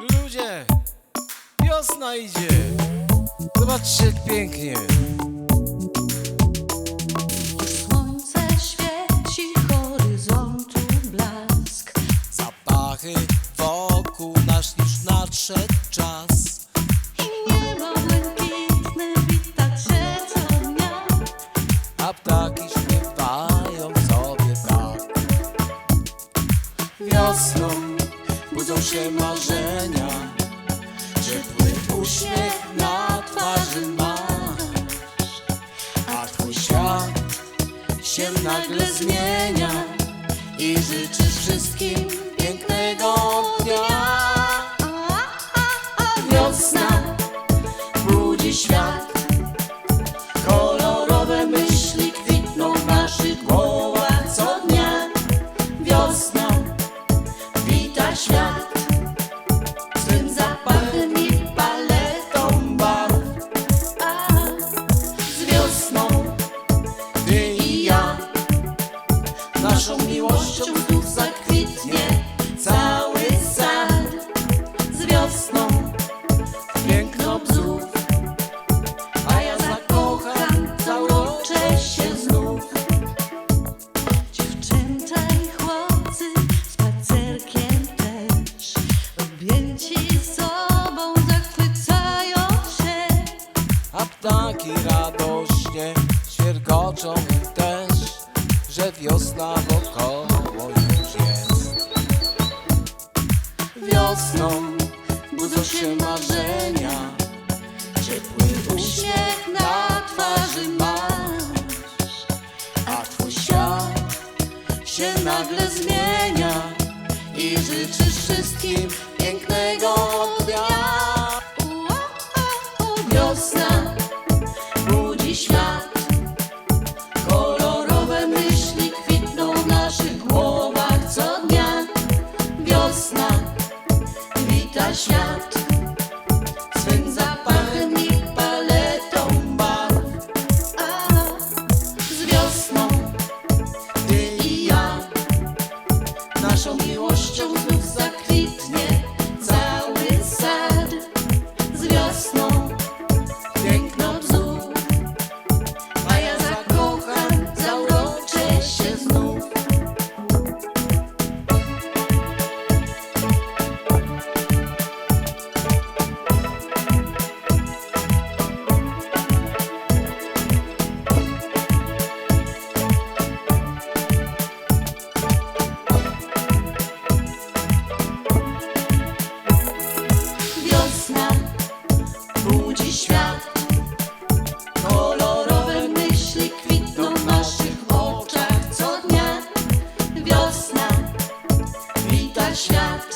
Ludzie, wiosna idzie. Zobaczcie jak pięknie. Słońce świeci, horyzontu blask. Zapachy wokół nas już nadszedł czas. Nagle zmienia i życzysz wszystkim pięknego dnia. Wiosna budzi świat. Kolorowe myśli kwitną w naszych głowach co dnia. Wiosna wita świat wiosną piękno bzów, a ja zakocham, zauroczę się znów. dziewczęta i chłopcy spacerkiem też. Objęci sobą zachwycają się. A ptaki radośnie świergoczą też, że wiosna wokoło już jest. Wiosną się marzenia, ciepły uśmiech na twarzy masz, a twój świat się nagle zmienia i życzysz wszystkim pięknego miłością znów zakwitnie wita